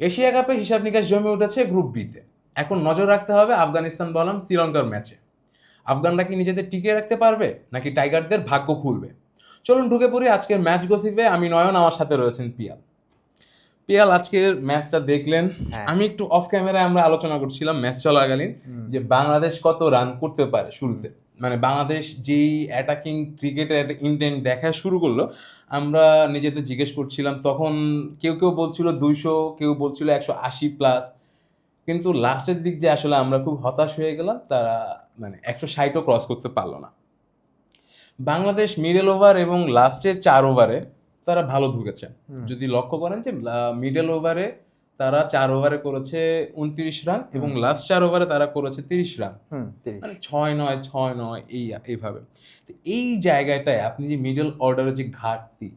Asia কাপে হিসাব নিকাশ জমে উঠেছে গ্রুপ বিতে। এখন নজর রাখতে হবে আফগানিস্তান বনাম শ্রীলঙ্কার ম্যাচে। আফগানরা কি নিজেদের টিকে রাখতে পারবে নাকি টাইগারদের ভাগ্য খুলবে? চলুন ঢুকে পড়ি আজকের ম্যাচ গসিপে। আমি নয়ন আমার সাথে রয়েছেন পিয়াল। পিয়াল আজকের ম্যাচটা দেখলেন। হ্যাঁ। আমি একটু অফ ক্যামেরায় আমরা আলোচনা করছিলাম ম্যাচ চলাকালীন যে বাংলাদেশ কত রান করতে পারে শুরুতে। মানে বাংলাদেশ যেই অ্যাটাকিং ক্রিকেটের একটা ইন্টেন্ট দেখা শুরু করল আমরা নিজেদের জিজ্ঞেস করছিলাম তখন কেউ কেউ বলছিল দুইশো কেউ বলছিল একশো আশি প্লাস কিন্তু লাস্টের দিক যে আসলে আমরা খুব হতাশ হয়ে গেলাম তারা মানে একশো ষাটও ক্রস করতে পারল না। বাংলাদেশ মিডল ওভার এবং লাস্টের চার ওভারে তারা ভালো ঢুকেছে। যদি লক্ষ্য করেন যে মিডল ওভারে তারা চার ওভারে করেছে উনত্রিশ রান এবং লাস্ট চার ওভারে তারা করেছে তিরিশ রান মানে ছয় নয় ছয় নয় এই এইভাবে। এই জায়গাটায় আপনি যে মিডল অর্ডারের যে ঘাটতি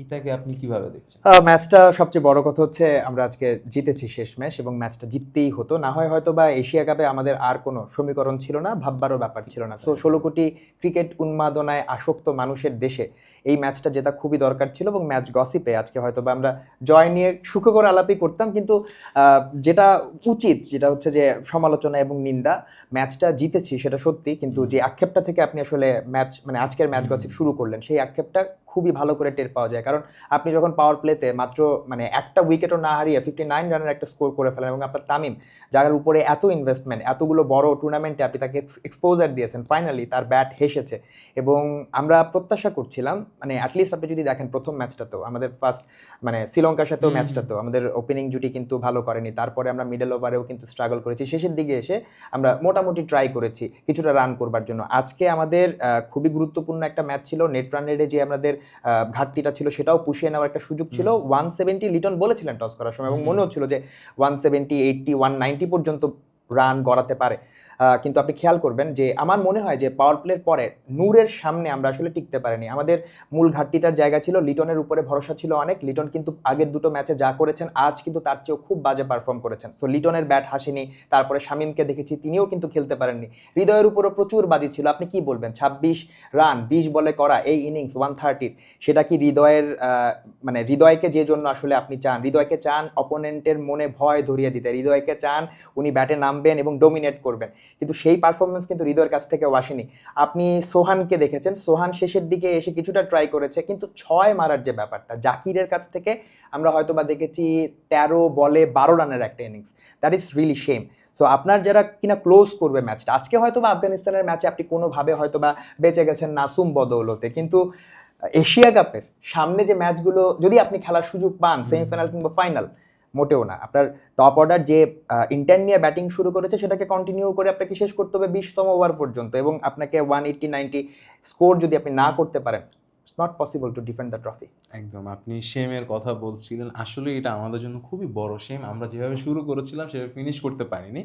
এটাকে আপনি কীভাবে দেখছেন? ম্যাচটা সবচেয়ে বড় কথা হচ্ছে আমরা আজকে জিতেছি শেষ ম্যাচ এবং ম্যাচটা জিততেই হতো। না হয় হয়তো বা এশিয়া কাপে আমাদের আর কোনো সমীকরণ ছিল না ভাববারও ব্যাপার ছিল না। সো ষোলো কোটি ক্রিকেট উন্মাদনায় আসক্ত মানুষের দেশে এই ম্যাচটা জেতা খুবই দরকার ছিল এবং ম্যাচ গসিপে আজকে হয়তো বা আমরা জয় নিয়ে সুখকর আলাপই করতাম। কিন্তু আহ, যেটা উচিত যেটা হচ্ছে যে সমালোচনা এবং নিন্দা ম্যাচটা জিতেছি সেটা সত্যি। কিন্তু যে আক্ষেপটা থেকে আপনি আসলে ম্যাচ মানে আজকের ম্যাচ গসিপ শুরু করলেন সেই আক্ষেপটা খুবই ভালো করে টের পাওয়া যায়। কারণ আপনি যখন পাওয়ার প্লেতে মাত্র মানে একটা উইকেটও না হারিয়ে ফিফটি নাইন রানের একটা স্কোর করে ফেলেন এবং আপনার তামিম যার উপরে এত ইনভেস্টমেন্ট এতগুলো বড় টুর্নামেন্টে আপনি তাকে এক্সপোজার দিয়েছেন ফাইনালি তার ব্যাট হেসেছে। এবং আমরা প্রত্যাশা করছিলাম মানে অ্যাটলিস্ট আপনি যদি দেখেন প্রথম ম্যাচটাতেও আমাদের ফার্স্ট মানে শ্রীলঙ্কার সাথেও। ম্যাচটাতেও আমাদের ওপেনিং জুটি কিন্তু ভালো করেনি। তারপরে আমরা মিডল ওভারেও কিন্তু স্ট্রাগল করেছি। শেষের দিকে এসে আমরা মোটামুটি ট্রাই করেছি কিছুটা রান করবার জন্য। আজকে আমাদের খুবই গুরুত্বপূর্ণ একটা ম্যাচ ছিল নেট রান রেটে যে আমাদের ঘাটতিটা ছিল সেটাও পুষিয়ে নেওয়ার একটা সুযোগ ছিল। ওয়ান সেভেন্টি লিটন বলেছিলেন টস করার সময় এবং মনে হচ্ছিল যে one seventy eighty one ninety পর্যন্ত রান গড়াতে পারে। কিন্তু আপনি খেয়াল করবেন যে আমার মনে হয় যে পাওয়ার প্লের পরে নূরের সামনে আমরা আসলে টিকতে পারিনি। আমাদের মূল ঘাটতিটার জায়গা ছিল, লিটনের উপরে ভরসা ছিল অনেক। লিটন কিন্তু আগের দুটো ম্যাচে যা করেছেন, আজ কিন্তু তার চেয়েও খুব বাজে পারফর্ম করেছেন। সো লিটনের ব্যাট হাসেনি, তারপরে শামিমকে দেখেছি, তিনিও কিন্তু খেলতে পারেননি। হৃদয়ের উপরও প্রচুর বাজি ছিল। আপনি কি বলবেন? ছাব্বিশ রান বিশ বলে করা, এই ইনিংস ওয়ান থার্টির সেটা কি হৃদয়ের মানে হৃদয়কে যে জন্য আসলে আপনি চান? হৃদয়কে চান অপোনেন্টের মনে ভয় ধরিয়ে দিতে। হৃদয়কে চান উনি ব্যাটে নামবেন এবং ডোমিনেট করবেন। কিন্তু সেই পারফরমেন্স কিন্তু হৃদয়ের কাছ থেকেও আসেনি। আপনি সোহানকে দেখেছেন সোহান শেষের দিকে এসে কিছুটা ট্রাই করেছে কিন্তু ছয় মারার যে ব্যাপারটা জাকিরের কাছ থেকে আমরা হয়তো বা দেখেছি তেরো বলে বারো রানের একটা innings that is really shame so আপনার যারা কিনা ক্লোজ করবে ম্যাচটা আজকে হয়তো বা আফগানিস্তানের ম্যাচে আপনি কোনোভাবে হয়তো বা বেঁচে গেছেন নাসুম বদৌলতে কিন্তু এশিয়া কাপের সামনে যে ম্যাচগুলো যদি আপনি খেলার সুযোগ পান সেমিফাইনাল কিংবা ফাইনাল মোটেও না। আপনার টপ অর্ডার যে ইন্টার নিয়ে ব্যাটিং শুরু করেছে, সেটাকে কন্টিনিউ করে আপনাকে শেষ করতে হবে বিশতম ওভার পর্যন্ত এবং আপনাকে ওয়ান এইটটি নাইনটি স্কোর যদি আপনি না করতে পারেন it's not possible to defend the trophy একদম, আপনি শেমের কথা বলছিলেন। আসলে এটা আমাদের জন্য খুবই বড় শেম আমরা যেভাবে শুরু করেছিলাম, সেভাবে ফিনিশ করতে পারিনি।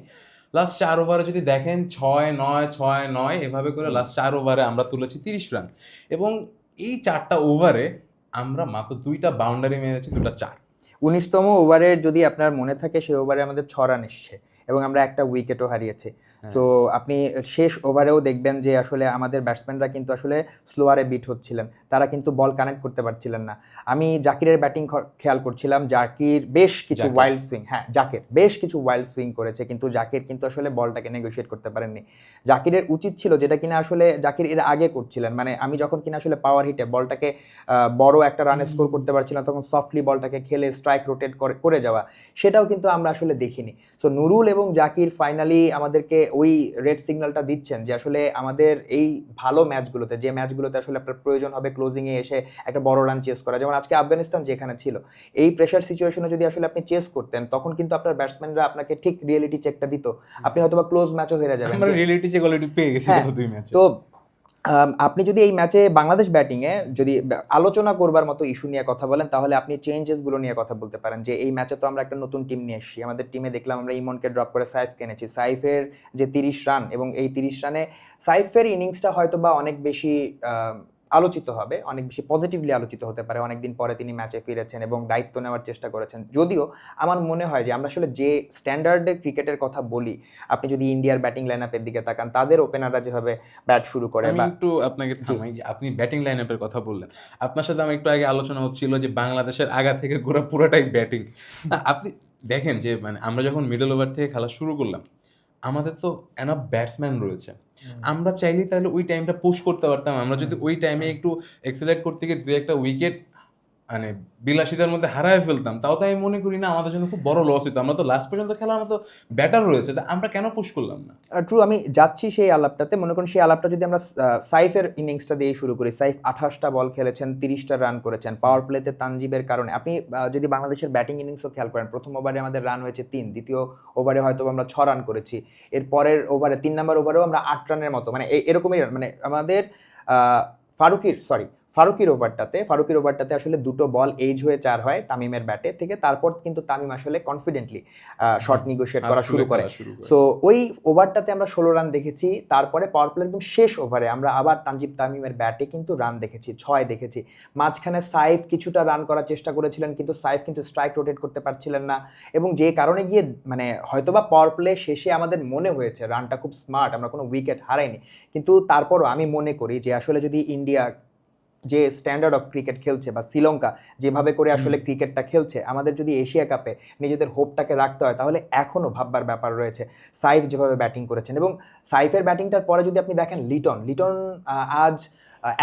লাস্ট চার ওভারে যদি দেখেন, ছয়, নয় ছয়, নয়, এভাবে করে লাস্ট চার ওভারে আমরা তুলেছি তিরিশ রান এবং এই চারটা ওভারে আমরা মাত্র দুইটা বাউন্ডারি মেরেছি দুটা চার। উনিশতম ওভারের যদি আপনার মনে থাকে, সেই ওভারে আমাদের ছ রান এসছে এবং আমরা একটা উইকেটও হারিয়েছি। সো আপনি শেষ ওভারেও দেখবেন যে আসলে আমাদের ব্যাটসম্যানরা কিন্তু আসলে স্লোয়ারে বিট হচ্ছিলেন। তারা কিন্তু বল কানেক্ট করতে পারছিলেন না। আমি জাকিরের ব্যাটিং খেয়াল করছিলাম জাকির বেশ কিছু ওয়াইল্ড সুইং হ্যাঁ জাকির বেশ কিছু ওয়াইল্ড সুইং করেছে কিন্তু জাকির কিন্তু আসলে বলটাকে নেগোশিয়েট করতে পারেননি। জাকিরের উচিত ছিল যেটা কিনা আসলে জাকির এর আগে করছিলেন। মানে আমি যখন কিনা আসলে পাওয়ার হিটে বলটাকে বড় একটা রানে স্কোর করতে পারছিলাম তখন সফটলি বলটাকে খেলে স্ট্রাইক রোটেট করে যাওয়া। সেটাও কিন্তু আমরা আসলে দেখিনি। সো নুরুল এবং জাকির ফাইনালি আমাদেরকে ওই রেড সিগন্যালটা দিচ্ছেন যে আসলে আমাদের এই ভালো ম্যাচগুলোতে যে ম্যাচগুলোতে আসলে আপনার প্রয়োজন হবে ক্লোজিংয়ে এসে একটা বড় রান চেস করা। যেমন আজকে আফগানিস্তান যেখানে ছিল এই প্রেশার সিচুয়েশনে যদি আসলে আপনি চেস করতেন তখন কিন্তু আপনার ব্যাটসম্যানরা আপনাকে ঠিক রিয়েলিটি চেকটা দিত। আপনি হয়তো বা ক্লোজ ম্যাচও হেরে যাবেন। রিয়েলিটি চেক অলরেডি পেয়ে গেছি দুই ম্যাচে তো আপনি যদি এই ম্যাচে বাংলাদেশ ব্যাটিংয়ে যদি আলোচনা করবার মতো ইস্যু নিয়ে কথা বলেন, তাহলে আপনি চেঞ্জেসগুলো নিয়ে কথা বলতে পারেন। যে এই ম্যাচে তো আমরা একটা নতুন টিম নিয়ে এসেছি। আমাদের টিমে দেখলাম আমরা ইমনকে ড্রপ করে সাইফ কিনেছি। সাইফের যে তিরিশ রান এবং এই তিরিশ রানে সাইফের ইনিংসটা হয়তো বা অনেক বেশি আলোচিত হবে অনেক বেশি পজিটিভলি আলোচিত হতে পারে। অনেকদিন পরে তিনি ম্যাচে ফিরেছেন এবং দায়িত্ব নেওয়ার চেষ্টা করেছেন। যদিও আমার মনে হয় যে আমরা আসলে যে স্ট্যান্ডার্ডের ক্রিকেটের কথা বলি আপনি যদি ইন্ডিয়ার ব্যাটিং লাইন আপের দিকে তাকান তাদের ওপেনাররা যেভাবে ব্যাট শুরু করে বা একটু আপনাকে আপনি ব্যাটিং লাইন আপের কথা বললেন। আপনার সাথে আমার একটু আগে আলোচনা হচ্ছিল যে বাংলাদেশের আগা থেকে ঘোরা পুরোটাই ব্যাটিং আপনি দেখেন যে মানে আমরা যখন মিডল ওভার থেকে খেলা শুরু করলাম আমাদের তো এনাফ ব্যাটসম্যান রয়েছে। আমরা চাইলেই তাহলে ওই টাইমটা পোস্ট করতে পারতাম। আমরা যদি ওই টাইমে একটু এক্সেলেট করতে গিয়ে দু একটা উইকেট মানে বিলাসিতার মধ্যে হারায় ফেলতাম, তাও তো আমি মনে করি না আমাদের জন্য খুব বড় লস হতো আমরা তো লাস্ট পর্যন্ত খেলা আমরা তো ব্যাটার রয়েছে, তা আমরা কেন পুশ করলাম না? ট্রু আমি যাচ্ছি সেই আলাপটাতে। মনে করুন, সেই আলাপটা যদি আমরা সাইফের ইনিংসটা দিয়ে শুরু করি, সাইফ আঠাশটা বল খেলেছেন, তিরিশটা রান করেছেন পাওয়ার প্লেতে তানজিবের কারণে। আপনি যদি বাংলাদেশের ব্যাটিং ইনিংসও খেয়াল করেন, প্রথম ওভারে আমাদের রান হয়েছে তিন, দ্বিতীয় ওভারে হয়তো আমরা ছ রান করেছি। এর পরের ওভারে তিন নম্বর ওভারেও আমরা আট রানের মতো। মানে এরকমই মানে আমাদের ফারুকির সরি ফারুকির ওভারটাতে ফারুকির ওভারটাতে আসলে দুটো বল এজ হয়ে চার হয় তামিমের ব্যাটে থেকে তারপর কিন্তু তামিম আসলে কনফিডেন্টলি শর্ট নিগোশিয়েট করা শুরু করে শুরু করে। সো ওই ওভারটাতে আমরা ষোলো রান দেখেছি তারপরে পাওয়ার প্লে একদম শেষ ওভারে আমরা আবার তানজিব তামিমের ব্যাটে কিন্তু রান দেখেছি ছয় দেখেছি। মাঝখানে সাইফ কিছুটা রান করার চেষ্টা করেছিলেন কিন্তু সাইফ কিন্তু স্ট্রাইক রোটেট করতে পারছিলেন না। এবং যে কারণে গিয়ে মানে হয়তোবা পাওয়ার প্লে শেষে আমাদের মনে হয়েছে রানটা খুব স্মার্ট আমরা কোনো উইকেট হারাইনি। কিন্তু তারপরও আমি মনে করি যে আসলে যদি ইন্ডিয়া যে স্ট্যান্ডার্ড অফ ক্রিকেট খেলছে বা শ্রীলঙ্কা যেভাবে করে আসলে ক্রিকেটটা খেলছে আমাদের যদি এশিয়া কাপে নিজেদের হোপটাকে রাখতে হয় তাহলে এখনও ভাববার ব্যাপার রয়েছে। সাইফ যেভাবে ব্যাটিং করেছেন এবং সাইফের ব্যাটিংটার পরে যদি আপনি দেখেন লিটন লিটন আজ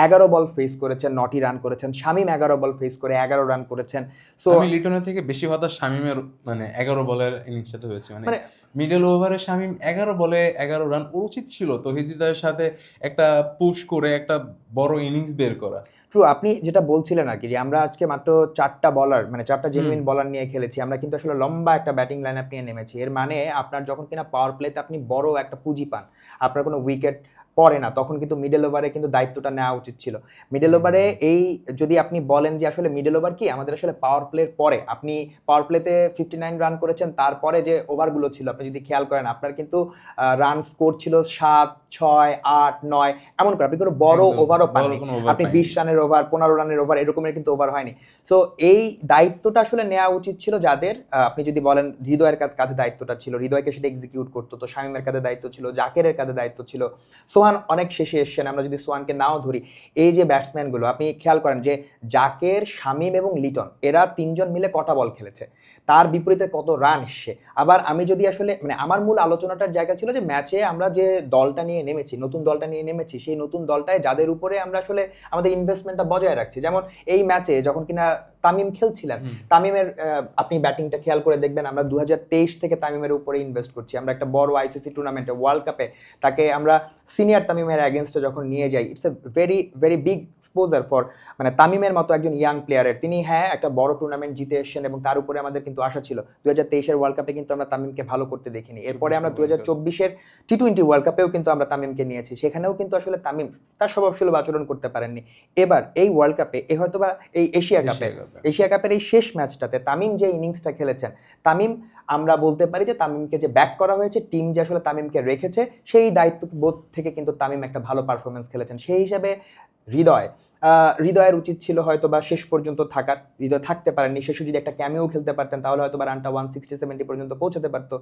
এগারো বল ফেস করেছেন নটি রান করেছেন শামিম এগারো বল ফেস করে এগারো রান করেছেন। সো আমি লিটনের থেকে বেশি হতাশ শামিমের মানে এগারো বলের ইনিংসটাতে হয়েছে। মানে মানে- মিডল ওভারে শামিম এগারো বলে এগারো রান উচিত ছিল তহিদিদার সাথে একটা পুশ করে একটা বড় ইনিংস বের করা। ট্রু আপনি যেটা বলছিলেন আর কি যে আমরা আজকে মাত্র চারটা বলার মানে চারটা জেনুইন বলার নিয়ে খেলেছি আমরা কিন্তু আসলে লম্বা একটা ব্যাটিং লাইন আপ নিয়ে নেমেছি। এর মানে আপনার যখন কিনা পাওয়ার প্লেতে আপনি বড় একটা পুঁজি পান আপনার কোনো উইকেট পড়ে না তখন কিন্তু মিডল ওভারে কিন্তু দায়িত্বটা নেওয়া উচিত ছিল। মিডল ওভারে এই যদি আপনি বলেন যে আসলে মিডল ওভার কি আমাদের আসলে পাওয়ার প্লের পরে আপনি পাওয়ার প্লেতে ফিফটি নাইন রান করেছেন তারপরে যে ওভারগুলো ছিল আপনি যদি খেয়াল করেন আপনার কিন্তু রান স্কোর ছিল সাত ছয় আট নয় এমন করে আপনি কোনো বড় ওভারও পাননি। আপনি বিশ রানের ওভার পনেরো রানের ওভার এরকমের কিন্তু ওভার হয়নি। সো এই দায়িত্বটা আসলে নেওয়া উচিত ছিল যাদের আপনি যদি বলেন হৃদয়ের কাঁধে- দায়িত্বটা ছিল হৃদয়কে সেটা এক্সিকিউট করতো তো শামিমের কাঁধে দায়িত্ব ছিল জাকেরের কাঁধে দায়িত্ব ছিল। সোহান অনেক শেষে এসছেন, আমরা যদি সোয়ানকে নাও ধরি। এই যে ব্যাটসম্যানগুলো, আপনি খেয়াল করেন যে জাকের, শামিম এবং লিটন, এরা তিনজন মিলে কটা বল খেলেছে। তার বিপরীতে কত রান এসছে। আবার আমি যদি আসলে মানে আমার মূল আলোচনাটার জায়গা ছিল যে ম্যাচে আমরা যে দলটা নিয়ে নেমেছি, নতুন দলটা নিয়ে নেমেছি, সেই নতুন দলটায় যাদের উপরে আমরা আসলে আমাদের ইনভেস্টমেন্টটা বজায় রাখছি। যেমন এই ম্যাচে যখন কিনা তামিম খেলছিলেন। তামিমের আপনি ব্যাটিংটা খেয়াল করে দেখবেন আমরা দু হাজার তেইশ থেকে তামিমের উপরে ইনভেস্ট করছি। আমরা একটা বড় আইসিসি টুর্নামেন্টে ওয়ার্ল্ড কাপে তাকে আমরা সিনিয়র তামিমের অ্যাগেনস্টে যখন নিয়ে যাই it's a very very big exposure for মানে তামিমের মতো একজন ইয়াং প্লেয়ারের তিনি হ্যাঁ একটা বড় টুর্নামেন্ট জিতে এসেছেন এবং তার উপরে আমাদের কিন্তু আশা ছিল। দু হাজার তেইশের ওয়ার্ল্ড কাপে কিন্তু আমরা তামিমকে ভালো করতে দেখিনি। এরপরে আমরা দু হাজার চব্বিশের টি টোয়েন্টি ওয়ার্ল্ড কাপেও কিন্তু আমরা তামিমকে নিয়েছি। সেখানেও কিন্তু আসলে তামিম তার স্বভাবসুলভ আচরণ করতে পারেননি। এবার এই ওয়ার্ল্ড কাপে এ হয়তো বা এই এশিয়া কাপে এশিয়া কাপের এই শেষ ম্যাচটাতে তামিম যে ইনিংসটা খেলেছেন তামিম আমরা বলতে পারি যে তামিমকে যে ব্যাক করা হয়েছে টিম যে আসলে তামিমকে রেখেছে, সেই দায়িত্ব বোধ থেকে কিন্তু তামিম একটা ভালো পারফরমেন্স খেলেছেন। সেই হিসাবে হৃদয় হৃদয়ের উচিত ছিল হয়তো বা শেষ পর্যন্ত থাকার, হৃদয় থাকতে পারেননি। শেষে যদি একটা ক্যামিও খেলতে পারতেন, তাহলে হয়তো বা রানটা ওয়ান সিক্সটি সেভেন্টি পর্যন্ত পৌঁছাতে পারতো।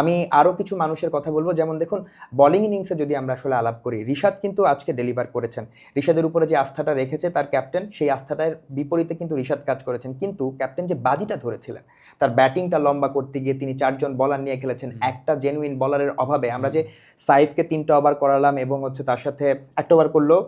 আমি আরও কিছু মানুষের কথা বলব, যেমন দেখুন বোলিং ইনিংসে যদি আমরা আসলে আলাপ করি, রিশাদ কিন্তু আজকে ডেলিভার করেছেন। রিশাদের উপরে যে আস্থাটা রেখেছে তার ক্যাপ্টেন সেই আস্থাটার বিপরীতে কিন্তু রিশাদ কাজ করেছেন। কিন্তু ক্যাপ্টেন যে বাজিটা ধরেছিলেন, তার ব্যাটিংটা লম্বা করতে গিয়ে তিনি চারজন বলার নিয়ে খেলেছেন। একটা জেনুইন বলারের অভাবে। আমরা যে সাইফকে তিনটা ওভার করালাম এবং হচ্ছে তার সাথে একটা ওভার করল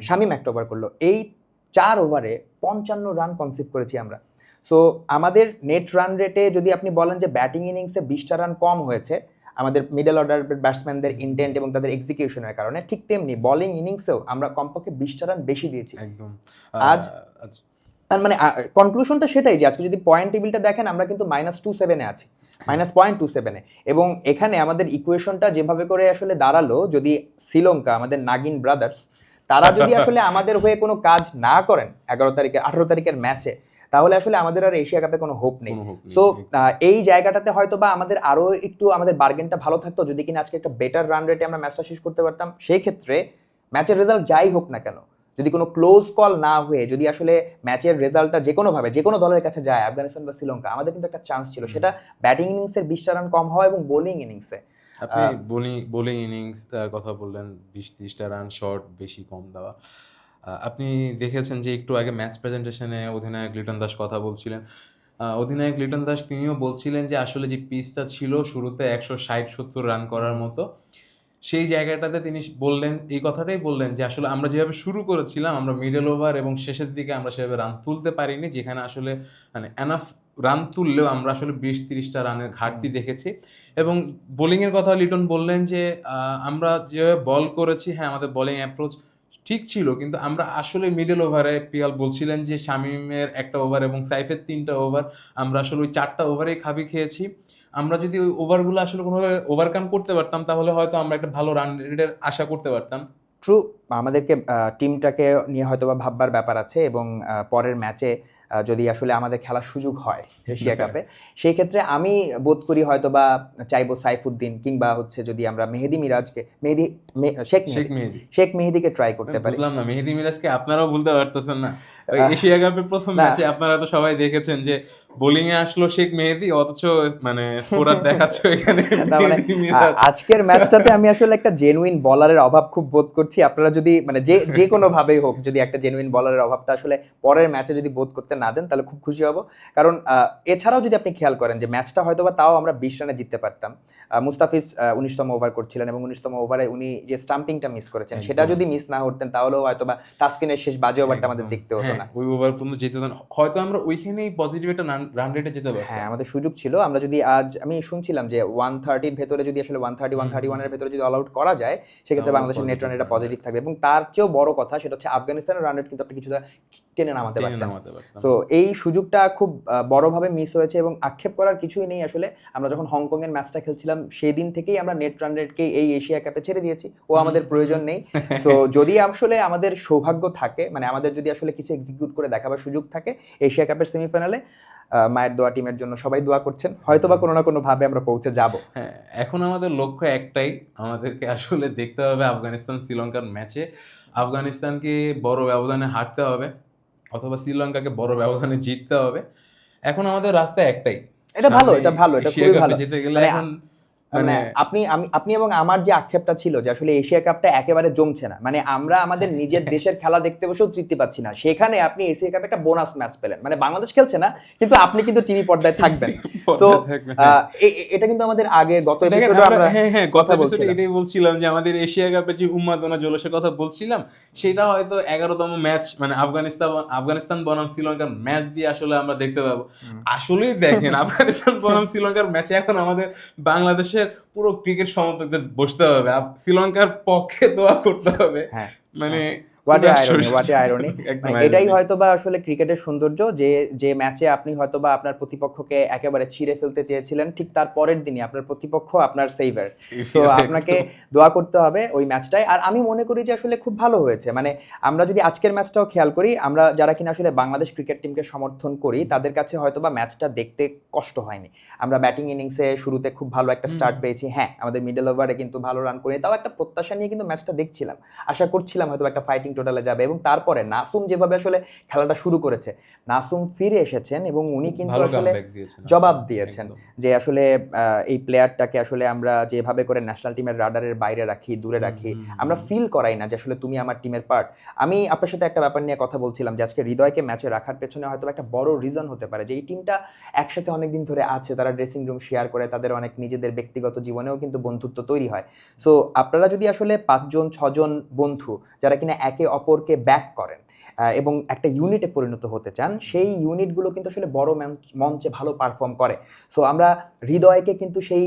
শামীম। একটা ওভার করল। এই চার ওভারে পঞ্চান্ন রান কনসিভ করেছি আমরা। সো আমাদের নেট রান রেটে যদি আপনি বলেন যে ব্যাটিং ইনিংসে বিশটা রান কম হয়েছে আমাদের মিডল অর্ডার ব্যাটসম্যানদের ইন্টেন্ট এবং তাদের এক্সিকিউশনের কারণে ঠিক তেমনি বলিং ইনিংসেও আমরা কমপক্ষে বিশটা রান বেশি দিয়েছি। একদম। আজ- আচ্ছা। মানে কনক্লুশনটা সেটাই যে আজকে যদি পয়েন্ট টেবিলটা দেখেন আমরা কিন্তু মাইনাস টু সেভেনে আছি। মাইনাস পয়েন্ট টু সেভেনে এবং এখানে আমাদের ইকুয়েশনটা যেভাবে করে আসলে দাঁড়াল যদি শ্রীলঙ্কা আমাদের নাগিন ব্রাদার্স তারা যদি আসলে আমাদের হয়ে কোনো কাজ না করেন এগারো তারিখে আঠারো তারিখের ম্যাচে তাহলে আসলে আমাদের আর এশিয়া কাপে কোনো হোপ নেই। সো এই জায়গাটাতে হয়তো বা আমাদের আরও একটু আমাদের বার্গেনটা ভালো থাকতো যদি কিনা আজকে একটা বেটার রান রেটে আমরা ম্যাচটা শেষ করতে পারতাম সেই ক্ষেত্রে ম্যাচের রেজাল্ট যাই হোক না কেন যদি কোনো ক্লোজ কল না হয়ে যদি আসলে ম্যাচের রেজাল্টটা যে কোনো ভাবে যে কোনো দলের কাছে যায় আফগানিস্তান বা শ্রীলঙ্কা আমাদের কিন্তু একটা চান্স ছিল। সেটা ব্যাটিং ইনিংসের বিশটা রান কম হওয়া এবং বোলিং ইনিংসে আপনি বোলিং বোলিং ইনিংস কথা বললেন বিশ ত্রিশটা রান শর্ট বেশি কম দেওয়া। আপনি দেখেছেন যে একটু আগে ম্যাচ প্রেজেন্টেশনে অধিনায়ক লিটন দাস কথা বলছিলেন। অধিনায়ক লিটন দাস তিনিও বলছিলেন যে আসলে যে পিচটা ছিল শুরুতে একশো ষাট সত্তর রান করার মতো সেই জায়গাটাতে তিনি বললেন এই কথাটাই বললেন যে আসলে আমরা যেভাবে শুরু করেছিলাম আমরা মিডল ওভার এবং শেষের দিকে আমরা সেভাবে রান তুলতে পারিনি যেখানে আসলে মানে এনাফ রান তুললেও আমরা আসলে বিশ তিরিশটা রানের ঘাটতি দেখেছি। এবং বোলিংয়ের কথা লিটন বললেন যে আমরা যেভাবে বল করেছি হ্যাঁ আমাদের বোলিং অ্যাপ্রোচ ঠিক ছিল কিন্তু আমরা আসলে মিডল ওভারে পিয়াল বলছিলেন যে শামিমের একটা ওভার এবং সাইফের তিনটা ওভার আমরা আসলে ওই চারটা ওভারেই খাবি খেয়েছি। আমরা যদি ওই ওভারগুলো আসলে কোনোভাবে ওভারকাম করতে পারতাম, তাহলে হয়তো আমরা একটা ভালো রান রেটের আশা করতে পারতাম। ট্রু আমাদেরকে টিমটাকে নিয়ে হয়তো বা ভাববার ব্যাপার আছে এবং পরের ম্যাচে যদি আসলে আমাদের খেলার সুযোগ হয় এশিয়া কাপে সেই ক্ষেত্রে আমি বোধ করি হয়তো বা চাইব সাইফুদ্দিন কিংবা হচ্ছে যদি আমরা মেহেদি মিরাজকে মেহেদি শেখ মেহেদি শেখ মেহেদিকে ট্রাই করতে পারি। বুঝলাম না মেহেদি মিরাজকে আপনারাও ভুলতে পারতেছেন না। এশিয়া কাপের প্রথম ম্যাচে আপনারা তো সবাই দেখেছেন যে বোলিং এ আসলো শেখ মেহেদি অথচ মানে স্কোরার দেখাচ্ছে এখানে মানে, আজকের ম্যাচটাতে আমি আসলে একটা জেনুইন বলারের অভাব খুব বোধ করছি। আপনারা যদি মানে যে যে কোনো ভাবেই হোক যদি একটা জেনুইন বলারের অভাবটা আসলে পরের ম্যাচে যদি বোধ করতে না দেন তাহলে খুব খুশি হব। কারণ এছাড়াও যদি আপনি খেয়াল করেন যে ম্যাচটা হয়তো বা তাও আমরা বিশ রানে জিততে পারতাম। মুস্তাফিজ উনিশতম ওভার করছিলেন এবং উনিশতম ওভারে উনি যে স্টাম্পিংটা মিস করেছেন সেটা যদি মিস না করতেন তাহলেও হয়তো বা তাস্কিনের শেষ বাজে ওভারটা আমাদের দেখতে হতো হ্যাঁ, না। ওই ওভার পর্যন্ত যেতে হয়তো আমরা ওইখানেই পজিটিভ একটা রান রেটে যেতে পারতাম। হ্যাঁ আমাদের সুযোগ ছিল। আমরা যদি আজ আমি শুনছিলাম যে ওয়ান থার্টির ভেতরে যদি আসলে ওয়ান থার্টি ওয়ান থার্টি। ওয়ানের ভেতরে যদি অল আউট করা যায় সেক্ষেত্রে বাংলাদেশের নেট রান এটা পজিটিভ থাকবে। এবং তার চেয়েও বড় কথা সেটা হচ্ছে আফগানিস্তানের রান রেট কিন্তু আপনি কিছুটা টেনে নামাতে পারতেন। নামাতে তো এই সুযোগটা খুব বড়ভাবে মিস হয়েছে এবং আক্ষেপ করার কিছুই নেই আসলে। আমরা যখন হংকংয়ের ম্যাচটা খেলছিলাম সেই দিন থেকেই আমরা নেট রান রেটকে এই এশিয়া কাপে ছেড়ে দিয়েছি। ও আমাদের প্রয়োজন নেই। তো যদি আসলে আমাদের সৌভাগ্য থাকে মানে আমাদের যদি আসলে কিছু এক্সিকিউট করে দেখাবার সুযোগ থাকে এশিয়া কাপের সেমিফাইনালে মায়ের দোয়া টিমের জন্য সবাই দোয়া করছেন। হয়তো বা কোনো না কোনো ভাবে আমরা পৌঁছে যাব। হ্যাঁ এখন আমাদের লক্ষ্য একটাই। আমাদেরকে আসলে দেখতে হবে আফগানিস্তান শ্রীলঙ্কার ম্যাচে আফগানিস্তানকে বড় ব্যবধানে হারতে হবে। অথবা শ্রীলঙ্কাকে বড় ব্যবধানে জিততে হবে। এখন আমাদের রাস্তা একটাই। এটা ভালো এটা ভালো এটা খুবই ভালো। জিতে গেলে মানে এখন মানে মানে আপনি আমি আপনি এবং আমার যে আক্ষেপটা ছিল যে আসলে এশিয়া কাপটা একেবারে জমছে না মানে আমরা আমাদের নিজের দেশের খেলা দেখতে বসেও তৃপ্তি পাচ্ছি না। সেখানে আপনি এশিয়া কাপে একটা বোনাস ম্যাচ পেলেন। মানে বাংলাদেশ খেলছে না কিন্তু আপনি কিন্তু টিভি পর্দায় থাকবেন। এ- এ- এটা কিন্তু আমাদের আগে গত এপিসোডে আমরা- হ্যাঁ হ্যাঁ কথা বলছিলাম। এটাই বলছিলাম যে আমাদের এশিয়া কাপের যে উন্মাদনা জলসের কথা বলছিলাম সেটা হয়তো এগারোতম ম্যাচ মানে আফগানিস্তান আফগানিস্তান বনাম শ্রীলঙ্কার ম্যাচ দিয়ে আসলে আমরা দেখতে পাবো। আসলেই দেখেন আফগানিস্তান বনাম শ্রীলঙ্কার ম্যাচে এখন আমাদের বাংলাদেশের পুরো ক্রিকেট সমর্থকদের বসতে হবে আর শ্রীলঙ্কার পক্ষে দোয়া করতে হবে হ্যাঁ। মানে হোয়াটে আইরনি আইরনি মানে এটাই হয়তো বা আসলে ক্রিকেটের সৌন্দর্য যে যে ম্যাচে আপনি হয়তো বা আপনার প্রতিপক্ষকে একেবারে ছিঁড়ে ফেলতে চেয়েছিলেন ঠিক তার পরের দিনই আপনার প্রতিপক্ষ আপনার তো আপনাকে দোয়া করতে হবে ওই ম্যাচটায় আর আমি মনে করি যে আসলে খুব ভালো হয়েছে। মানে আমরা যদি আজকের ম্যাচটাও খেয়াল করি আমরা যারা কিনা আসলে বাংলাদেশ ক্রিকেট টিমকে সমর্থন করি তাদের কাছে হয়তো বা ম্যাচটা দেখতে কষ্ট হয়নি। আমরা ব্যাটিং ইনিংসে শুরুতে খুব ভালো একটা স্টার্ট পেয়েছি। হ্যাঁ আমাদের মিডল ওভারে কিন্তু ভালো রান করি তাও একটা প্রত্যাশা নিয়ে কিন্তু ম্যাচটা দেখছিলাম। আশা করছিলাম হয়তো একটা ফাইটিং টোটালে যাবে এবং তারপরে নাসুম যেভাবে আসলে খেলাটা শুরু করেছে নাসুম ফিরে এসেছেন এবং উনি কিন্তু আসলে জবাব দিয়েছেন। যে আসলে এই প্লেয়ারটাকে আসলে আমরা যেভাবে করে ন্যাশনাল টিমের রাডারের বাইরে রাখি দূরে রাখি আমরা ফিল করাই না যে আসলে তুমি আমার টিমের পার্ট আমি আপনার সাথে একটা ব্যাপার নিয়ে কথা বলছিলাম যে আজকে হৃদয়কে ম্যাচে রাখার পেছনে হয়তো একটা বড় রিজন হতে পারে যে এই টিমটা একসাথে অনেকদিন ধরে আছে তারা ড্রেসিং রুম শেয়ার করে তাদের অনেক নিজেদের ব্যক্তিগত জীবনেও কিন্তু বন্ধুত্ব তৈরি হয়। সো আপনারা যদি আসলে পাঁচজন ছজন বন্ধু যারা কিনা একে অপরকে ব্যাক করেন এবং একটা ইউনিটে পরিণত হতে চান, সেই ইউনিটগুলো কিন্তু আসলে বড় মঞ্চে ভালো পারফর্ম করে। সো আমরা হৃদয়কে কিন্তু সেই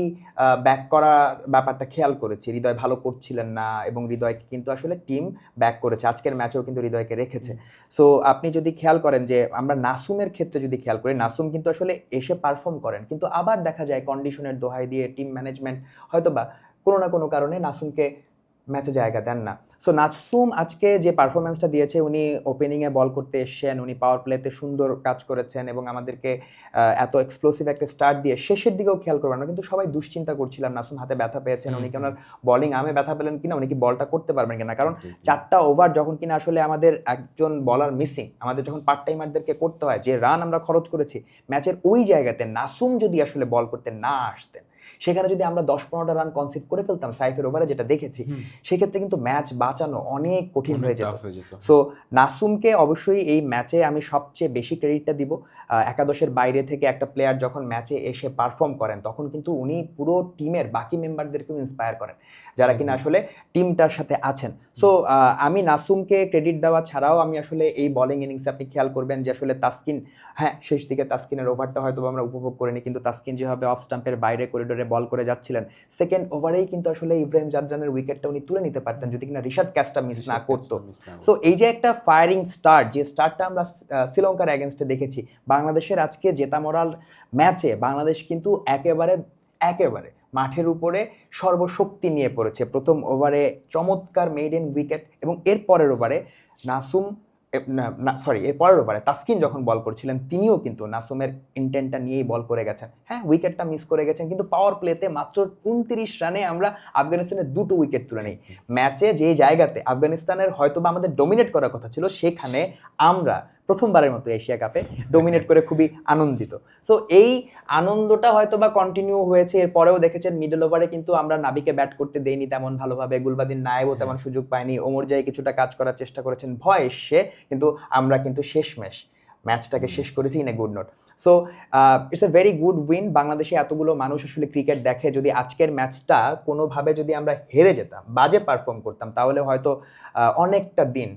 ব্যাক করা ব্যাপারটা খেয়াল করেছি। হৃদয় ভালো করছিলেন না এবং হৃদয়কে কিন্তু আসলে টিম ব্যাক করেছে। আজকের ম্যাচেও কিন্তু হৃদয়কে রেখেছে। সো আপনি যদি খেয়াল করেন যে, আমরা নাসুমের ক্ষেত্রে যদি খেয়াল করি, নাসুম কিন্তু আসলে এসে পারফর্ম করেন। কিন্তু আবার দেখা যায় কন্ডিশনের দোহাই দিয়ে টিম ম্যানেজমেন্ট হয়তো বা কোনো না কোনো কারণে নাসুমকে ম্যাচে জায়গা দেন না। সো নাসুম আজকে যে পারফরমেন্সটা দিয়েছে উনি ওপেনিংয়ে বল করতে এসছেন উনি পাওয়ার প্লেতে সুন্দর কাজ করেছেন এবং আমাদেরকে এত এক্সপ্লোসিভ একটা স্টার্ট দিয়ে শেষের দিকেও খেয়াল করবেন আমরা কিন্তু সবাই দুশ্চিন্তা করছিলাম নাসুম হাতে ব্যথা পেয়েছেন উনি কি ওনার বলিং আমে ব্যথা পেলেন কিনা উনি কি বলটা করতে পারবেন কিনা? কারণ। চারটা ওভার যখন কিনা আসলে আমাদের একজন বলার মিসিং আমাদের যখন পার্ট টাইমারদেরকে করতে হয় যে রান আমরা খরচ করেছি ম্যাচের ওই জায়গাতে নাসুম যদি আসলে বল করতে না আসতেন সেখানে যদি আমরা দশ পনেরোটা রান কনসিভ করে ফেলতাম সাইফের ওভারে যেটা দেখেছি সেক্ষেত্রে কিন্তু ম্যাচ বাঁচানো অনেক কঠিন হয়ে যেত। সো নাসুমকে অবশ্যই এই ম্যাচে আমি সবচেয়ে বেশি ক্রেডিটটা দিব। একাদশের বাইরে থেকে একটা প্লেয়ার যখন ম্যাচে এসে পারফর্ম করেন তখন কিন্তু উনি পুরো টিমের বাকি মেম্বারদেরকেও ইন্সপায়ার করেন। যারা কিনা আসলে টিমটার সাথে আছেন। সো আমি নাসুমকে ক্রেডিট দেওয়া ছাড়াও আমি আসলে এই বোলিং ইনিংসে আপনি খেয়াল করবেন যে আসলে তাসকিন হ্যাঁ শেষ দিকে তাস্কিনের ওভারটা হয়তো আমরা উপভোগ করিনি কিন্তু তাস্কিন যেভাবে অফ স্টাম্পের বাইরে করিডোরে বল করে যাচ্ছিলেন সেকেন্ড ওভারেই কিন্তু আসলে ইব্রাহিম জাদরানের উইকেটটা উনি তুলে নিতে পারতেন যদি কিনা রিশাদ ক্যাচটা মিস না করতো। সো এই যে একটা ফায়ারিং স্টার্ট যে স্টার্টটা আমরা শ্রীলঙ্কার অ্যাগেনস্টে দেখেছি বাংলাদেশের আজকে জেতা মরাল ম্যাচে বাংলাদেশ কিন্তু একেবারে একেবারে মাঠের উপরে সর্বশক্তি নিয়ে পড়েছে। প্রথম ওভারে চমৎকার মেইডেন উইকেট এবং এর পরের ওভারে নাসুম না সরি এর পরের ওভারে তাসকিন যখন বল করছিলেন তিনিও কিন্তু নাসুমের ইন্টেন্টটা নিয়েই বল করে গেছেন। হ্যাঁ উইকেটটা মিস করে গেছেন কিন্তু পাওয়ার প্লেতে মাত্র উনত্রিশ রানে আমরা আফগানিস্তানের দুটো উইকেট তুলে নিই। ম্যাচে যে জায়গাতে আফগানিস্তানের হয়তো বা আমাদের ডোমিনেট করার কথা ছিল সেখানে আমরা প্রথমবারের মতো এশিয়া কাপে ডোমিনেট করে খুবই আনন্দিত। সো এই আনন্দটা হয়তো বা কন্টিনিউ হয়েছে এরপরেও দেখেছেন মিডল ওভারে কিন্তু আমরা নাবিকে ব্যাট করতে দেইনি তেমন ভালোভাবে। গুলবাদিন নায়েবও তেমন সুযোগ পায়নি। ওমর জাই কিছুটা কাজ করার চেষ্টা করেছেন ভয় এসে কিন্তু আমরা কিন্তু শেষমেশ ম্যাচটাকে শেষ করেছি in a good note so it's a very good win বাংলাদেশে এতগুলো মানুষ আসলে ক্রিকেট দেখে যদি আজকের ম্যাচটা কোনোভাবে যদি আমরা হেরে যেতাম বাজে পারফর্ম করতাম তাহলে হয়তো অনেকটা দিন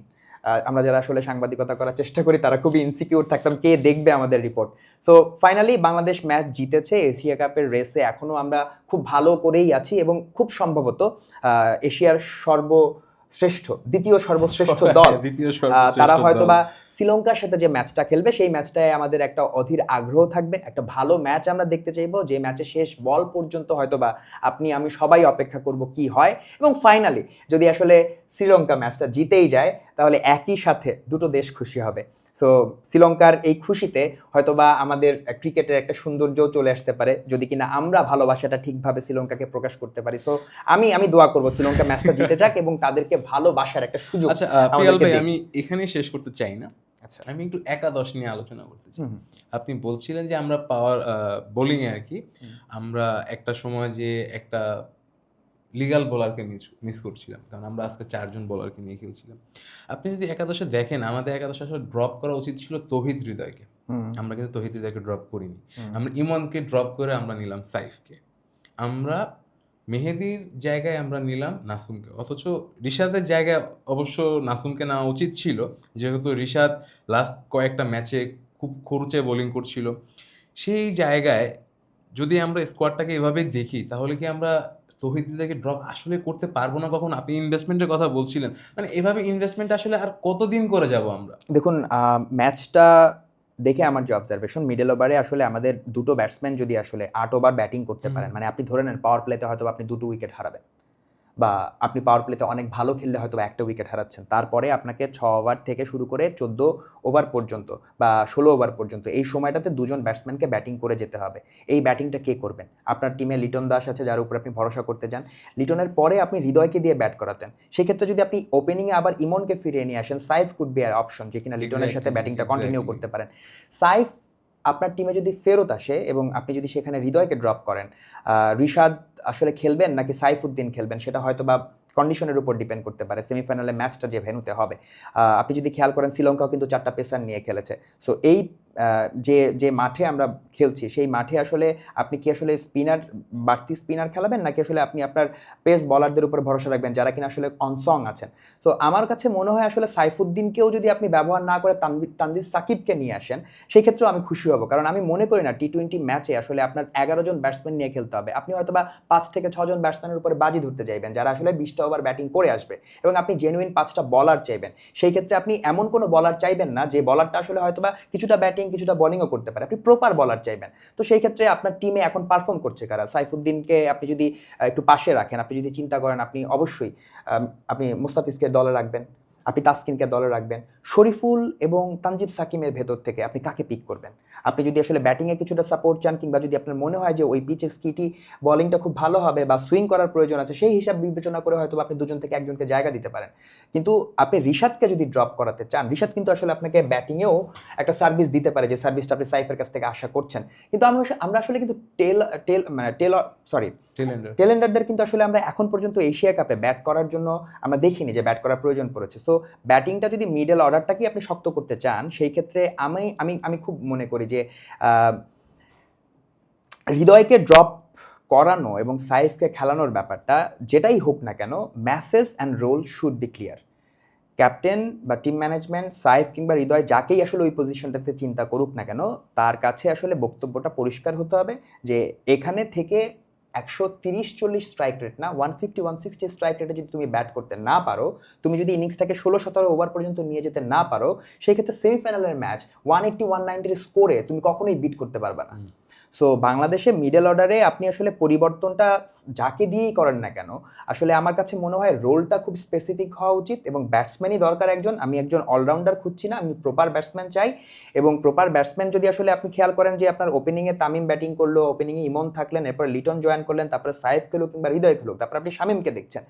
আমরা যারা আসলে সাংবাদিকতা করার চেষ্টা করি তারা খুবই ইনসিকিউর থাকতাম কে দেখবে আমাদের report so finally Bangladesh match জিতেছে এশিয়া কাপের রেসে এখনও আমরা খুব ভালো করেই আছি এবং খুব সম্ভবত এশিয়ার সর্বশ্রেষ্ঠ দ্বিতীয় সর্বশ্রেষ্ঠ দল। তারা। হয়তো বা শ্রীলঙ্কার সাথে যে ম্যাচটা খেলবে সেই ম্যাচটায় আমাদের একটা অধীর আগ্রহ থাকবে একটা ভালো ম্যাচ আমরা দেখতে চাইব যে ম্যাচে শেষ বল পর্যন্ত হয়তো বা আপনি আমি সবাই অপেক্ষা করব কি হয়। এবং ফাইনালি যদি আসলে শ্রীলঙ্কা ম্যাচটা জিতেই যায় তাহলে একই সাথে দুটো দেশ খুশি হবে। সো শ্রীলঙ্কার এই খুশিতে হয়তোবা আমাদের ক্রিকেটের একটা সৌন্দর্য চলে আসতে পারে যদি কিনা আমরা ভালোবাসাটা ঠিকভাবে শ্রীলঙ্কাকে প্রকাশ করতে পারি। সো আমি আমি দোয়া করব শ্রীলঙ্কা ম্যাচটা জিতে যাক এবং তাদেরকে ভালোবাসার একটা সুযোগ আচ্ছা। আমি এখানেই শেষ করতে চাই না। আচ্ছা। আমি একটু একাদশ নিয়ে আলোচনা করতে চাই। আপনি বলছিলেন যে আমরা পাওয়ার বোলিং এ আর কি। আমরা একটা সময় যে একটা লিগাল বোলারকে মিস মিস করছিলাম। কারণ আমরা আজকে চারজন বোলারকে নিয়ে খেলছিলাম। আপনি যদি একাদশে দেখেন আমাদের একাদশে আসলে ড্রপ করা উচিত ছিল তহিদ হৃদয়কে। আমরা কিন্তু তহিদ হৃদয়কে ড্রপ করিনি। আমরা ইমনকে ড্রপ করে আমরা নিলাম সাইফকে। আমরা মেহেদির জায়গায় আমরা নিলাম নাসুমকে। অথচ রিশাদের জায়গায় অবশ্য নাসুমকে নেওয়া উচিত ছিল। যেহেতু রিশাদ লাস্ট কয়েকটা ম্যাচে খুব খরচে বোলিং করছিল। সেই জায়গায় যদি আমরা স্কোয়াডটাকে এভাবে দেখি তাহলে কি আমরা তহিদিদাকে ড্রপ আসলে করতে পারব না কখন? আপনি ইনভেস্টমেন্টের কথা বলছিলেন। মানে এভাবে ইনভেস্টমেন্ট আসলে আর কতদিন করে যাব আমরা? দেখুন ম্যাচটা দেখে আমার যে অবজারভেশন মিডল ওভারে আসলে আমাদের দুটো ব্যাটসম্যান যদি আসলে আট ওভার ব্যাটিং করতে পারেন মানে আপনি ধরে নেন পাওয়ার প্লেতে হয়তো আপনি দুটো উইকেট হারাবেন। বা আপনি পাওয়ার প্লেতে অনেক ভালো খেললে হয়তো একটা উইকেট হারাচ্ছেন। তারপরে আপনাকে ছ ওভার থেকে শুরু করে চোদ্দ ওভার পর্যন্ত বা ষোলো ওভার পর্যন্ত এই সময়টাতে দুজন ব্যাটসম্যানকে ব্যাটিং করে যেতে হবে। এই ব্যাটিংটা কে করবেন? আপনার টিমে লিটন দাস আছে যার উপর আপনি ভরসা করতে যান। লিটনের পরে আপনি হৃদয়কে দিয়ে ব্যাট করাতেন। সেক্ষেত্রে যদি আপনি ওপেনিংয়ে আবার ইমনকে ফিরিয়ে নিয়ে আসেন Saif could be our option যে কিনা লিটনের সাথে ব্যাটিংটা কন্টিনিউ করতে পারেন। সাইফ আপনার টিমে যদি ফেরত আসে এবং আপনি যদি সেখানে হৃদয়কে ড্রপ করেন ঋষাদ আসলে খেলবেন নাকি সাইফুদ্দিন খেলবেন? সেটা হয়তো বা কন্ডিশনের উপর ডিপেন্ড করতে পারে। সেমিফাইনালে ম্যাচটা যে ভেনুতে হবে। আপনি যদি খেয়াল করেন, শ্রীলঙ্কাও কিন্তু চারটা পেসার নিয়ে খেলেছে। সো এই যে যে মাঠে আমরা খেলছি, সেই মাঠে আসলে আপনি কি আসলে স্পিনার বাড়তি স্পিনার খেলাবেন? নাকি আসলে আপনি আপনার পেস বলারদের উপর ভরসা রাখবেন, যারা কিনা আসলে অনসং আছেন? তো আমার কাছে মনে হয় আসলে সাইফুদ্দিনকেও যদি আপনি ব্যবহার না করে তানভীর তানভীর সাকিবকে নিয়ে আসেন সেই ক্ষেত্রেও আমি খুশি হব। কারণ আমি মনে করি না টি টোয়েন্টি ম্যাচে আসলে আপনার এগারো জন ব্যাটসম্যান নিয়ে খেলতে হবে। আপনি হয়তো বা পাঁচ থেকে ছজন ব্যাটসম্যানের উপরে বাজি ধরতে চাইবেন যারা আসলে বিশটা ওভার ব্যাটিং করে আসবে এবং আপনি জেনুইন পাঁচটা বলার চাইবেন। সেই ক্ষেত্রে আপনি এমন কোনো বলার চাইবেন না যে বলারটা আসলে হয়তো বা কিছুটা ব্যাটিং কিছুটা বোলিংও করতে পারে। আপনি প্রপার বলার চাইবেন। তো সেই ক্ষেত্রে আপনার টিমে এখন পারফর্ম করছে কারা? সাইফুদ্দিনকে আপনি যদি একটু পাশে রাখেন, আপনি যদি চিন্তা করেন, আপনি অবশ্যই আপনি মুস্তাফিজকে দলে রাখবেন, আপনি তাসকিনকে দলে রাখবেন। শরীফুল এবং তানজিব সাকিমের ভেতর থেকে আপনি কাকে পিক করবেন? আপনি যদি আসলে ব্যাটিংয়ে কিছুটা সাপোর্ট চান কিংবা যদি আপনার মনে হয় যে ওই পিচে স্কিটি বোলিংটা খুব ভালো হবে বা সুইং করার প্রয়োজন আছে সেই হিসাব বিবেচনা করে হয়তো আপনি দুজন থেকে একজনকে জায়গা দিতে পারেন। কিন্তু আপনি রিশাদকে যদি ড্রপ করাতে চান রিশাদ কিন্তু আসলে আপনাকে ব্যাটিংয়েও একটা সার্ভিস দিতে পারে যে সার্ভিসটা আপনি সাইফের কাছ থেকে আশা করছেন। কিন্তু আমরা আমরা আসলে কিন্তু টেল টেল মানে টেল সরি টেলেন্ডার টেলেন্ডারদের কিন্তু আসলে আমরা এখন পর্যন্ত এশিয়া কাপে ব্যাট করার জন্য আমরা দেখিনি যে ব্যাট করার প্রয়োজন পড়েছে। সো ব্যাটিংটা যদি মিডল অর্ডারটাকেই আপনি শক্ত করতে চান সেই ক্ষেত্রে আমি আমি আমি খুব মনে করি যে আহ, হৃদয়কে ড্রপ করানো এবং সাইফকে খেলানোর ব্যাপারটা যেটাই হোক না কেন message and role should be clear captain বা টিম ম্যানেজমেন্ট সাইফ কিংবা হৃদয় যাকেই আসলে ওই পজিশনটাতে চিন্তা করুক না কেন তার কাছে আসলে বক্তব্যটা পরিষ্কার হতে হবে যে এখানে থেকে একশো তিরিশ চল্লিশ স্ট্রাইক রেট না one fifty one sixty strike রেটে যদি তুমি ব্যাট করতে না পারো, তুমি যদি ইনিংসটাকে ষোলো, সতেরো ওভার পর্যন্ত নিয়ে যেতে না পারো সেই ক্ষেত্রে সেমিফাইনালের ম্যাচ ওয়ান এইট্টি ওয়ান নাইনটির স্কোরে তুমি কখনোই বিট করতে পারবে না। সো বাংলাদেশে মিডল অর্ডারে আপনি আসলে পরিবর্তনটা যাকে দিয়েই করেন না কেন, আসলে আমার কাছে মনে হয় রোলটা খুব স্পেসিফিক হওয়া উচিত এবং ব্যাটসম্যানই দরকার একজন। আমি একজন অলরাউন্ডার খুঁজছি না, আমি প্রপার ব্যাটসম্যান চাই এবং প্রপার ব্যাটসম্যান যদি আসলে আপনি খেয়াল করেন যে আপনার ওপেনিংয়ে তামিম ব্যাটিং করল ওপেনিংয়ে ইমন থাকলেন, এরপর লিটন জয়েন করলেন, তারপরে সাইফ খেলুক কিংবা হৃদয় খেলুক তারপর আপনি শামিমকে দেখছেন।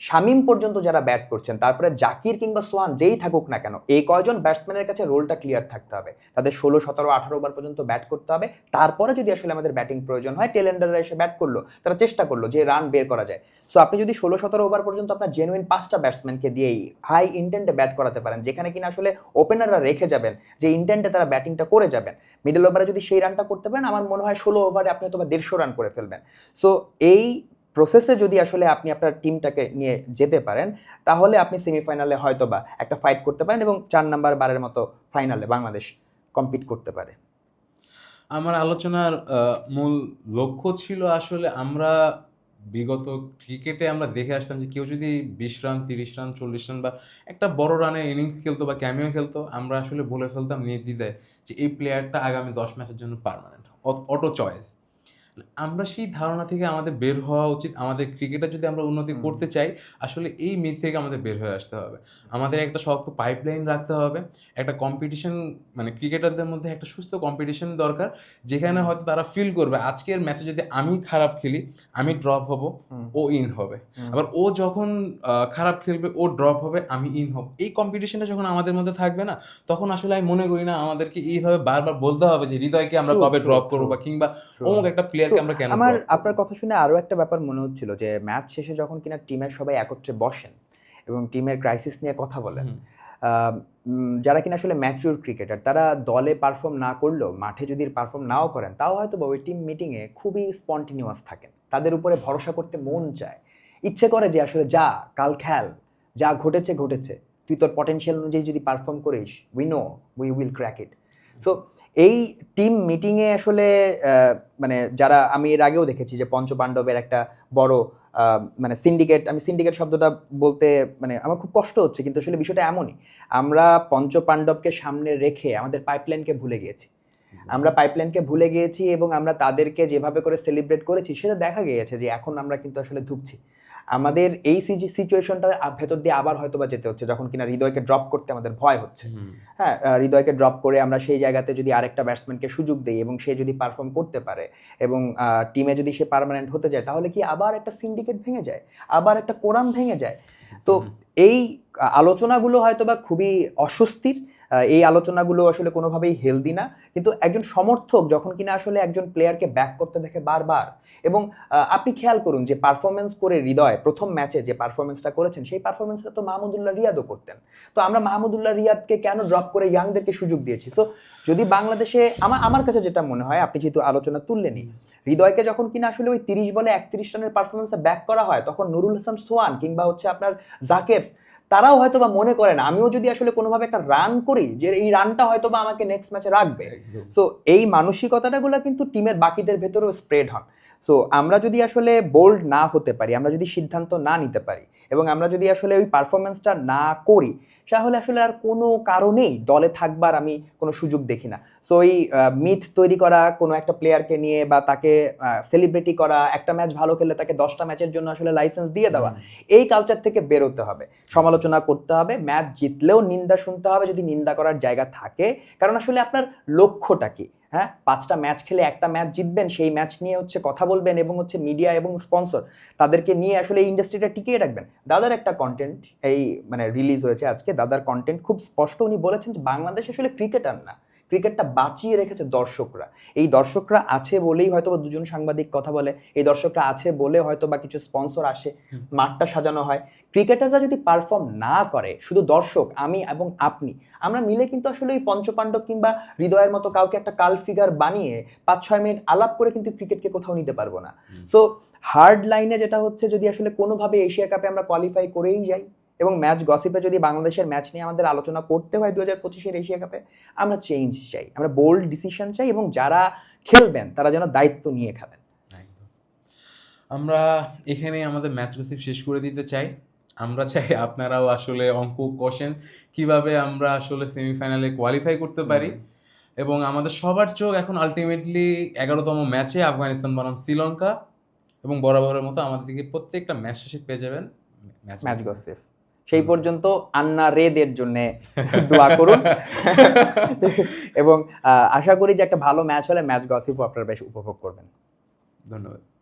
শামিম পর্যন্ত যারা ব্যাট করছেন, তারপরে জাকির কিংবা সোহান যেই থাকুক না কেন, এই কয়জন ব্যাটসম্যানের কাছে রোলটা ক্লিয়ার থাকতে হবে। তাদের ষোলো, সতেরো, আঠারো ওভার পর্যন্ত ব্যাট করতে হবে। তারপরে যদি আসলে আমাদের ব্যাটিং প্রয়োজন হয় টেলেন্ডাররা এসে ব্যাট করল, তারা চেষ্টা করল যে রান বের করা যায়। সো আপনি যদি ষোলো, সতেরো ওভার পর্যন্ত আপনার জেনুইন পাঁচটা ব্যাটসম্যানকে দিয়েই হাই ইন্টেন্টে ব্যাট করাতে পারেন, যেখানে কিনা আসলে ওপেনাররা রেখে যাবেন, যে ইন্টেন্টে তারা ব্যাটিংটা করে যাবেন। মিডল ওভারে যদি সেই রানটা করতে পারেন, আমার মনে হয় ষোলো ওভারে আপনি হয়তো বা দেড়শো রান করে ফেলবেন। সো এই প্রসেসে যদি আসলে আপনি আপনার টিমটাকে নিয়ে যেতে পারেন, তাহলে আপনি সেমিফাইনালে হয়তো বা একটা ফাইট করতে পারেন এবং চার নাম্বার বারের মতো ফাইনালে বাংলাদেশ কম্পিট করতে পারে। আমার আলোচনার মূল লক্ষ্য ছিল আসলে আমরা বিগত ক্রিকেটে আমরা দেখে আসতাম যে কেউ যদি বিশ রান তিরিশ রান চল্লিশ রান বা একটা বড় রানের ইনিংস খেলতো বা ক্যামিও খেলতো, আমরা আসলে বলে ফেলতাম নির্দ্বিধায় যে এই প্লেয়ারটা আগামী দশ ম্যাচের জন্য পারমানেন্ট অটো চয়েস আমরা সেই ধারণা থেকে আমাদের বের হওয়া উচিত। আমাদের ক্রিকেটে যদি আমরা উন্নতি করতে চাই আসলে এই মিথ থেকে আমাদের বের হয়ে আসতে হবে। আমাদের একটা শক্ত পাইপলাইন রাখতে হবে একটা কম্পিটিশন মানে ক্রিকেটারদের মধ্যে একটা সুস্থ কম্পিটিশন দরকার যেখানে হয়তো তারা ফিল করবে আজকের ম্যাচে যদি আমি খারাপ খেলি আমি ড্রপ হব ও ইন হবে। আবার ও যখন খারাপ খেলবে ও ড্রপ হবে আমি ইন হব। এই কম্পিটিশনটা যখন আমাদের মধ্যে থাকবে না তখন আসলে আমি মনে করি না আমাদেরকে এইভাবে বারবার বলতে হবে যে হৃদয়কে আমরা কবে ড্রপ করব বা কিংবা. অমুক একটা আমরা কেন আমার আপনার কথা শুনে আরও একটা ব্যাপার মনে হচ্ছিল যে ম্যাচ শেষে যখন কিনা টিমের সবাই একত্রে বসেন এবং টিমের ক্রাইসিস নিয়ে কথা বলেন যারা কিনা আসলে ম্যাচিউর ক্রিকেটার তারা দলে পারফর্ম না করলেও মাঠে যদি পারফর্ম নাও করেন তাও হয়তো বা ওই টিম মিটিংয়ে খুবই স্পন্টিনিউয়াস থাকেন। তাদের উপরে ভরসা করতে মন চায়। ইচ্ছে করে যে আসলে যা কাল খেল যা ঘটেছে ঘটেছে। তুই তোর পটেনশিয়াল অনুযায়ী যদি পারফর্ম করিস we know we will crack it so এই টিম মিটিংয়ে আসলে মানে যারা আমি এর আগেও দেখেছি যে পঞ্চপাণ্ডবের একটা বড় মানে সিন্ডিকেট আমি সিন্ডিকেট শব্দটা বলতে মানে আমার খুব কষ্ট হচ্ছে কিন্তু আসলে বিষয়টা এমনই। আমরা পঞ্চপাণ্ডবকে সামনে রেখে আমাদের পাইপলাইনকে ভুলে গিয়েছি। আমরা পাইপলাইনকে ভুলে গিয়েছি এবং আমরা তাদেরকে যেভাবে করে সেলিব্রেট করেছি সেটা দেখা গিয়েছে যে এখন আমরা কিন্তু আসলে ধুকছি। আমাদের এই সিচুয়েশনটা ভেতর দিয়ে আবার হয়তো বা যেতে হচ্ছে। যখন কিনা হৃদয়কে ড্রপ করতে আমাদের ভয় হচ্ছে। হ্যাঁ হৃদয়কে ড্রপ করে আমরা সেই জায়গাতে যদি আরেকটা ব্যাটসম্যানকে সুযোগ দিই এবং সে যদি পারফর্ম করতে পারে এবং টিমে যদি সে পার্মানেন্ট হতে যায় তাহলে কি আবার একটা সিন্ডিকেট ভেঙে যায়? আবার একটা কোরাম ভেঙে যায়? তো এই আলোচনাগুলো হয়তো বা খুবই অস্বস্তির এই আলোচনাগুলো আসলে কোনোভাবেই হেলদি না। কিন্তু একজন সমর্থক যখন কিনা আসলে একজন প্লেয়ারকে ব্যাক করতে দেখে বারবার এবং আপনি খেয়াল করুন যে পারফরমেন্স করে হৃদয় প্রথম ম্যাচে যে পারফরমেন্সটা করেছেন সেই পারফরমেন্সটা তো মাহমুদুল্লাহ রিয়াদও করতেন। তো আমরা মাহমুদুল্লাহ রিয়াদকে কেন ড্রপ করে ইয়াংদেরকে সুযোগ দিয়েছি? সো যদি বাংলাদেশে আমার আমার কাছে যেটা মনে হয় আপনি যেহেতু আলোচনা তুললেনই হৃদয়কে যখন কিনা আসলে ওই তিরিশ বলে একত্রিশ রানের পারফরমেন্সে ব্যাক করা হয় তখন নুরুল হাসান সোহান কিংবা হচ্ছে আপনার জাকের তারাও হয়তো বা মনে করে না আমিও যদি আসলে কোনোভাবে একটা রান করি যে এই রানটা হয়তো বা আমাকে নেক্সট ম্যাচে রাখবে। সো এই মানসিকতাটাগুলো কিন্তু টিমের বাকিদের ভেতরেও স্প্রেড হন সো আমরা যদি আসলে বোল্ড না হতে পারি আমরা যদি সিদ্ধান্ত না নিতে পারি এবং আমরা যদি আসলে ওই পারফরমেন্সটা না করি তাহলে আসলে আর কোনো কারণেই দলে থাকবার আমি কোনো সুযোগ দেখি না। সো ওই মিথ তৈরি করা কোনো একটা প্লেয়ারকে নিয়ে বা তাকে সেলিব্রিটি করা একটা ম্যাচ ভালো খেললে তাকে দশটা ম্যাচের জন্য আসলে লাইসেন্স দিয়ে দেওয়া এই কালচার থেকে বেরোতে হবে। সমালোচনা করতে হবে ম্যাচ জিতলেও নিন্দা শুনতে হবে যদি নিন্দা করার জায়গা থাকে কারণ আসলে আপনার লক্ষ্যটা কি? হ্যাঁ? পাঁচটা ম্যাচ খেলে একটা ম্যাচ জিতবেন, সেই ম্যাচ নিয়ে হচ্ছে কথা বলবেন এবং হচ্ছে মিডিয়া এবং স্পন্সর তাদেরকে নিয়ে আসলে এই ইন্ডাস্ট্রিটা টিকিয়ে রাখবেন। দাদার একটা কন্টেন্ট এই মানে রিলিজ হয়েছে আজকে। দাদার কন্টেন্ট খুব স্পষ্ট উনি বলেছেন যে বাংলাদেশ আসলে ক্রিকেটার না। ক্রিকেটটা বাঁচিয়ে রেখেছে দর্শকরা। এই দর্শকরা আছে বলেই হয়তো বা দুজন সাংবাদিক কথা বলে এই দর্শকরা আছে বলে হয়তো বা কিছু স্পন্সর আসে মাঠটা সাজানো হয়। ক্রিকেটাররা যদি পারফর্ম না করে শুধু দর্শক আমি এবং আপনি আমরা মিলে কিন্তু আসলে ওই পঞ্চপাণ্ডব কিংবা হৃদয়ের মতো কাউকে একটা কাল ফিগার বানিয়ে পাঁচ ছয় মিনিট আলাপ করে কিন্তু ক্রিকেটকে কোথাও নিতে পারব না। সো হার্ড লাইনে যেটা হচ্ছে যদি আসলে কোনোভাবে এশিয়া কাপে আমরা কোয়ালিফাই করেই যাই এবং ম্যাচ গসিপে যদি বাংলাদেশের ম্যাচ নিয়ে আমাদের আলোচনা করতে হয় দু হাজার পঁচিশের এশিয়া কাপে আমরা চেঞ্জ চাই। আমরা বোল্ড ডিসিশন চাই এবং যারা খেলবেন তারা যেন দায়িত্ব নিয়ে খেলেন। আমরা এখানে আমাদের ম্যাচ গসিপ শেষ করে দিতে চাই। আমরা চাই আপনারাও আসলে অঙ্ক কষেন কীভাবে আমরা আসলে সেমিফাইনালে কোয়ালিফাই করতে পারি। এবং আমাদের সবার চোখ এখন আলটিমেটলি এগারোতম ম্যাচে আফগানিস্তান বনাম শ্রীলঙ্কা। এবং বরাবরের মতো আমাদের থেকে প্রত্যেকটা ম্যাচ শেষে পেয়ে যাবেন ম্যাচ গসিপ সেই পর্যন্ত আন্না রেদের জন্য দোয়া করুন। এবং আহ, আশা করি যে একটা ভালো ম্যাচ হলে ম্যাচ গসিপও আপনারা বেশ উপভোগ করবেন। ধন্যবাদ।